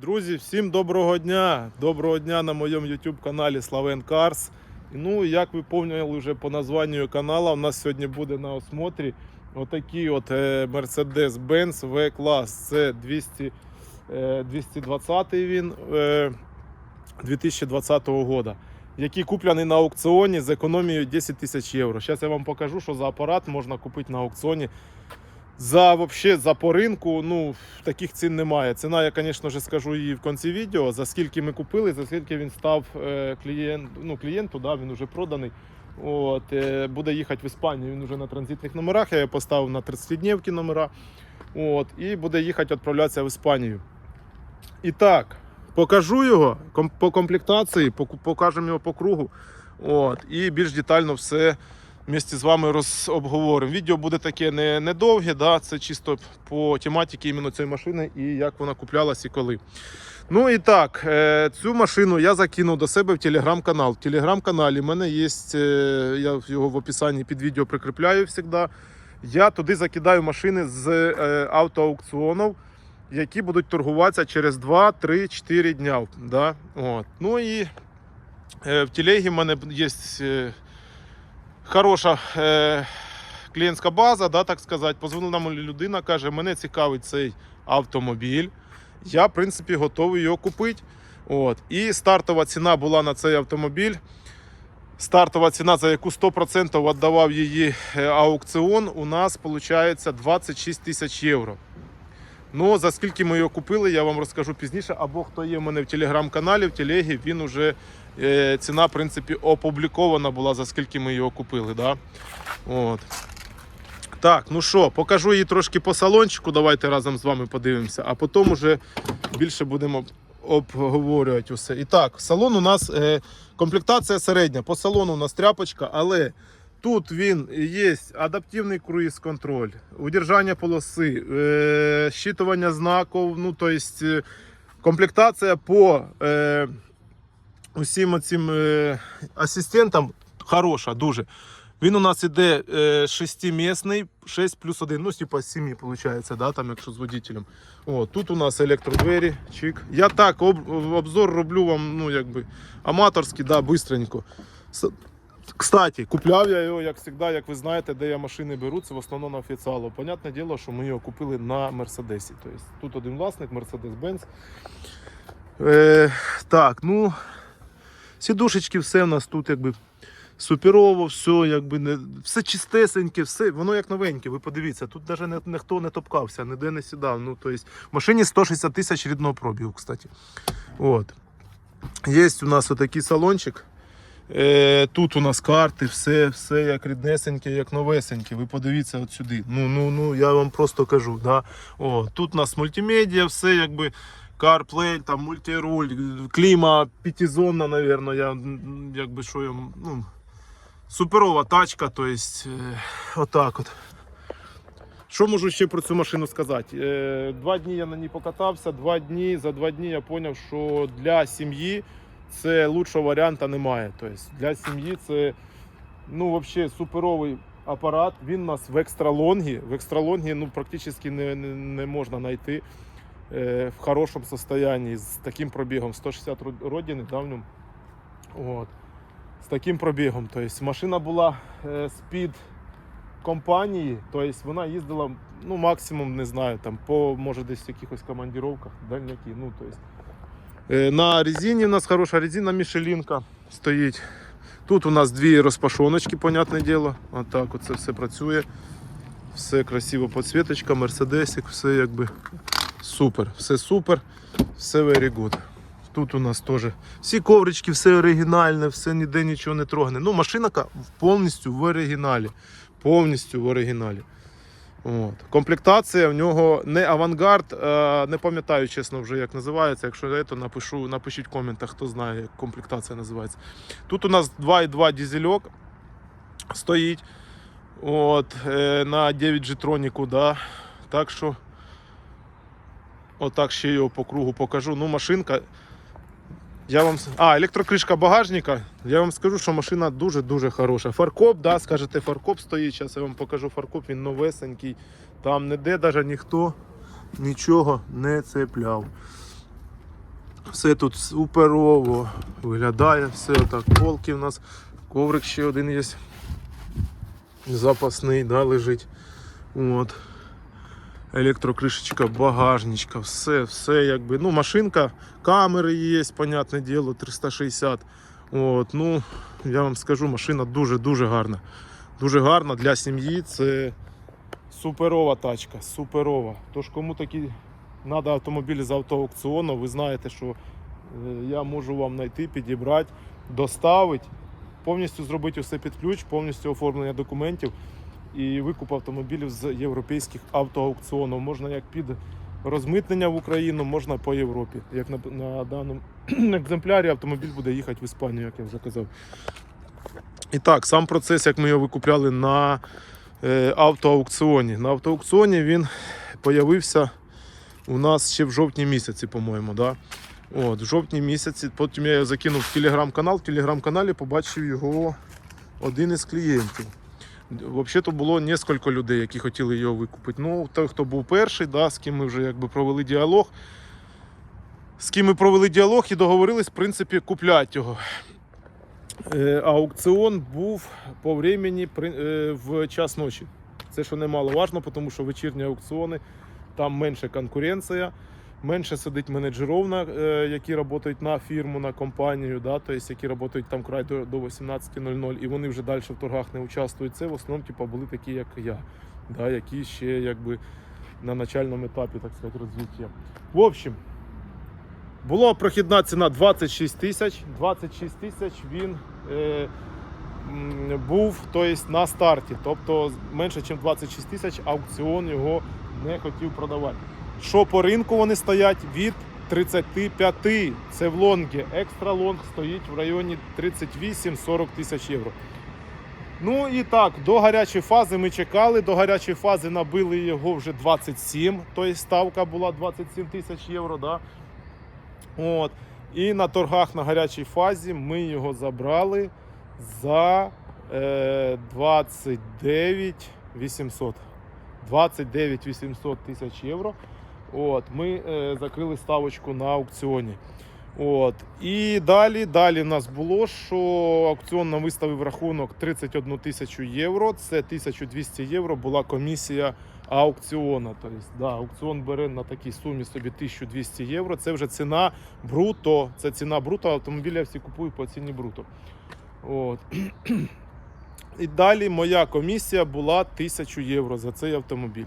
Друзі, всім доброго дня! Доброго дня на моєму YouTube каналі Славен Cars. Ну, як ви поняли вже по названню каналу, у нас сьогодні буде на осмотрі отакий от е, Mercedes-Benz V-клас. Це 200, е, 220 він е, 2020 года, який куплений на аукціоні з економією 10 тисяч євро. Зараз я вам покажу, що за апарат можна купити на аукціоні за вообще за по ринку, ну таких цін немає. Ціна, я, звісно ж, скажу її в кінці відео, за скільки ми купили, за скільки він став е, клієнт, ну, клієнту, да, він вже проданий. От, е, буде їхати в Іспанію. Він вже на транзитних номерах. Я його поставив на 30-днівки номера. От, і буде їхати відправлятися в Іспанію. І так, покажу його по комплектації, покажемо його по кругу. От, і більш детально все вместе з вами розобговоримо. Відео буде таке не, не да, це чисто по тематиці іменно цієї машини і як вона куплялась і коли. Ну і так, е, цю машину я закинув до себе в телеграм-канал. В телеграм-каналі в мене є, е, я його в описанні під відео прикріпляю завжди. Я туди закидаю машини з е, автоаукціонів, які будуть торгуватися через 2, 3, 4 дня. Да? От. Ну і в телегі в мене є. Хороша е, клієнтська база, да, так сказати. Позвонила нам людина, каже, мене цікавить цей автомобіль. Я, в принципі, готовий його купити. От. І стартова ціна була на цей автомобіль. Стартова ціна, за яку 100% віддавав її е, аукціон, у нас виходить 26 тисяч євро. Ну, за скільки ми його купили, я вам розкажу пізніше. Або хто є в мене в телеграм-каналі, в телегі, він уже е, ціна, в принципі, опублікована була, за скільки ми його купили. Да? От. Так, ну що, покажу її трошки по салончику. Давайте разом з вами подивимося, а потім уже більше будемо обговорювати усе. І так, салон у нас е, комплектація середня. По салону у нас тряпочка, але тут він є адаптивний круїз-контроль, удержання полоси, е, щитування знаків, ну, то есть, е, комплектація по е, усім цим е, асистентам хороша, дуже. Він у нас іде е, шестимісний, 6 плюс 1, ну, типа 7, виходить, да, там, якщо з водителем. О, тут у нас електродвері, чик. Я так об, обзор роблю вам, ну, якби, аматорський, да, бистренько. Кстати, купляв я його, як завжди, як ви знаєте, де я машини беру, це в основному на офіціалу. Понятне діло, що ми його купили на Мерседесі. Тобто тут один власник, Mercedes-Benz. Е, так, ну, сідушечки, все в нас тут якби суперово, все, якби не, все чистесеньке, все, воно як новеньке. Ви подивіться, тут навіть ніхто не топкався, ніде не сідав. Ну, то есть, в машині 160 тисяч рідного пробігу, кстати. От. Є у нас отакий салончик. Е, тут у нас карти, все, все як ріднесеньке, як новесеньке. Ви подивіться от сюди. Ну, ну, ну, я вам просто кажу. Да? О, тут у нас мультимедіа, все якби. CarPlay, там мультируль, кліма п'ятизонна, наверное, я якби що я. Ну, суперова тачка, то есть, е, отак от. Що можу ще про цю машину сказати? Е, Два дні я на ній покатався, два дні, за два дні я зрозумів, що для сім'ї це лучшого варіанта немає. Тобто для сім'ї це ну, взагалі суперовий апарат. Він у нас в екстралонгі. В екстралонгі ну, практично не, не, не можна знайти е, в хорошому стані з таким пробігом 160 род- родини да, в ньому. От. З таким пробігом. Тобто машина була е, з-під компанії, тобто вона їздила ну, максимум, не знаю, там, по може десь якихось командировках, дальняки. Ну, тобто, на резині у нас хороша резина Мішелінка стоїть. Тут у нас дві розпашоночки, понятне діло. Отак оце все працює. Все красиво підсвіточка, мерседесик, все якби супер. Все супер, все very good. Тут у нас теж всі коврички, все оригінальне, все ніде нічого не трогане. Ну, машина повністю в оригіналі. Повністю в оригіналі. От. Комплектація в нього не авангард, е, не пам'ятаю, чесно, вже як називається. Якщо я то напишу, напишіть в коментах, хто знає, як комплектація називається. Тут у нас 2,2 дізельок стоїть от, е, на 9 g троніку, да. Так що отак ще його по кругу покажу. Ну, машинка. Я вам... А, електрокришка багажника. Я вам скажу, що машина дуже-дуже хороша. Фаркоп, да, скажете, фаркоп стоїть. Зараз я вам покажу фаркоп, він новесенький. Там ніде навіть ніхто нічого не цепляв. Все тут суперово виглядає, все так. Полки у нас, коврик ще один є. Запасний, да, лежить. От. Електрокришечка, багажничка, все, все якби. Ну, машинка, камери є, понятне діло, 360. От, ну, я вам скажу, машина дуже-дуже гарна. Дуже гарна для сім'ї. Це суперова тачка, суперова. Тож кому такі треба автомобілі з автоаукціону, ви знаєте, що е, я можу вам знайти, підібрати, доставити, повністю зробити все під ключ, повністю оформлення документів і викуп автомобілів з європейських автоаукціонів. Можна як під розмитнення в Україну, можна по Європі. Як на, на даному екземплярі автомобіль буде їхати в Іспанію, як я вже казав. І так, сам процес, як ми його викупляли на е, автоаукціоні. На автоаукціоні він появився у нас ще в жовтні місяці, по-моєму. Да? От, в жовтні місяці, потім я його закинув в телеграм-канал. В телеграм-каналі побачив його один із клієнтів. Взагалі то було кілька людей, які хотіли його викупити. Ну, той, хто був перший, да, з ким ми вже якби провели діалог. З ким ми провели діалог і договорились, в принципі, купляти його. Е, аукціон був по времени е, в час ночі. Це що немало важно, тому що вечірні аукціони там менше конкуренція, менше сидить менеджерів, на, е, які працюють на фірму, на компанію, да, тобто, які працюють там край до, до 18.00, і вони вже далі в торгах не участвують. Це в основному типу, були такі, як я, да, які ще якби на начальному етапі, так сказати, розвиття. В общем, була прохідна ціна 26 тисяч. 26 тисяч він е, був тобто, на старті. Тобто менше, ніж 26 тисяч аукціон його не хотів продавати. Що по ринку вони стоять від 35. Це в лонгі. Екстра лонг стоїть в районі 38-40 тисяч євро. Ну і так, до гарячої фази ми чекали. До гарячої фази набили його вже 27. Тобто ставка була 27 тисяч євро. Да? От. І на торгах на гарячій фазі ми його забрали за е, 29 800. 29 800 тисяч євро. От, ми е, закрили ставочку на аукціоні. От. І далі, далі нас було, що аукціон нам виставив рахунок 31 тисячу євро. Це 1200 євро була комісія аукціону. Тобто, да, аукціон бере на такій сумі собі 1200 євро. Це вже ціна бруто. Це ціна бруто, автомобіля всі купують по ціні бруто. От. І далі моя комісія була 1000 євро за цей автомобіль.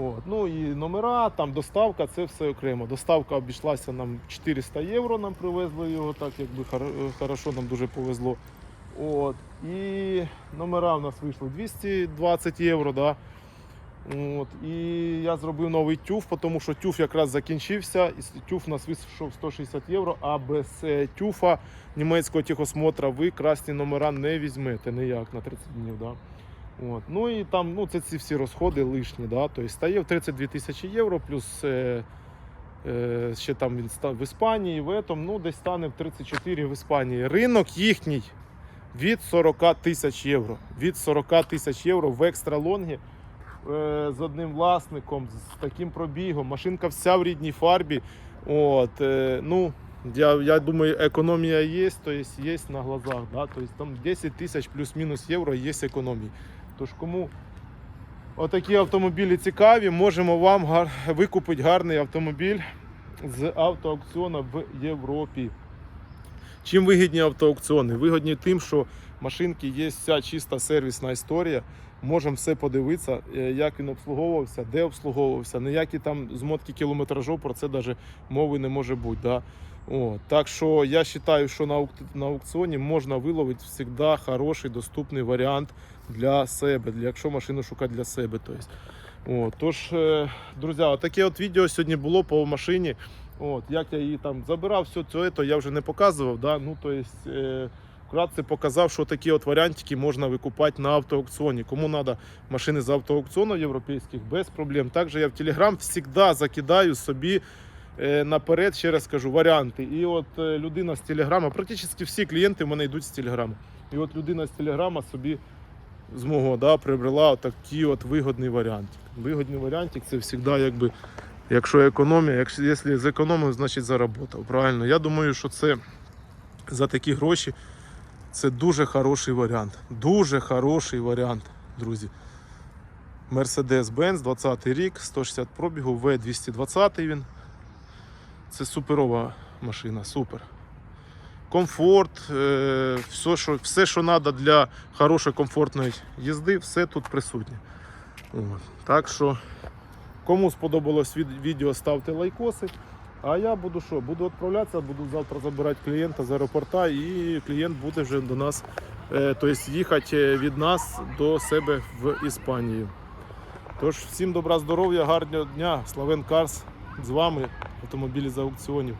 От. Ну і номера, там доставка, це все окремо. Доставка обійшлася нам 400 євро, нам привезли його, так якби хоро- хорошо, нам дуже повезло. От. І номера в нас вийшли 220 євро. Да? От. І я зробив новий тюф, тому що тюф якраз закінчився, і тюф у нас вийшов 160 євро, а без е, тюфа німецького техосмотра ви красні номера не візьмете ніяк на 30 днів. Да? От. Ну і там ну, це ці всі розходи лишні. Да? Тобто стає в 32 тисячі євро, плюс е, е, ще там він став в Іспанії, в этом, ну, десь стане в 34 в Іспанії. Ринок їхній від 40 тисяч євро. Від 40 тисяч євро в екстра лонгі е, з одним власником, з таким пробігом. Машинка вся в рідній фарбі. От, е, ну, я, я думаю, економія є, то есть є на глазах. Да? То есть там 10 тисяч плюс-мінус євро є економії. Тож кому отакі автомобілі цікаві, можемо вам гар... викупити гарний автомобіль з автоаукціону в Європі. Чим вигідні автоаукціони? Вигідні тим, що машинки є вся чиста сервісна історія. Можемо все подивитися, е, як він обслуговувався, де обслуговувався, ніякі там змотки кілометражу, про це навіть мови не може бути. Да? О, так що я вважаю, що на аукціоні можна виловити завжди хороший доступний варіант для себе, якщо машину шукати для себе. Тобто. О, тож, е, друзі, таке от відео сьогодні було по машині. От, як я її там забирав, все це, то я вже не показував. Да? Ну, то е, вкратце показав, що такі от варіантики можна викупати на автоаукціоні. Кому треба машини з автоаукціону європейських, без проблем. Також я в Telegram завжди закидаю собі е, наперед, ще раз кажу, варіанти. І от людина з Телеграма, практично всі клієнти в мене йдуть з Телеграма. І от людина з Телеграма собі з мого да, приобрела такий от вигодний варіант. Вигодний варіантик це завжди якби Якщо економія, якщо, якщо зекономив, значить заработав. Правильно. Я думаю, що це за такі гроші це дуже хороший варіант. Дуже хороший варіант, друзі. Mercedes-Benz 20 рік, 160 пробігу, V220 він. Це суперова машина, супер. Комфорт, е, все, що, все, що треба для хорошої комфортної їзди, все тут присутнє. Так що, кому сподобалось відео, ставте лайкоси. А я буду що? Буду відправлятися, буду завтра забирати клієнта з аеропорта, і клієнт буде вже до нас, е, тобто їхати від нас до себе в Іспанію. Тож, всім добра здоров'я, гарного дня, Славен Карс з вами, автомобілі з аукціонів.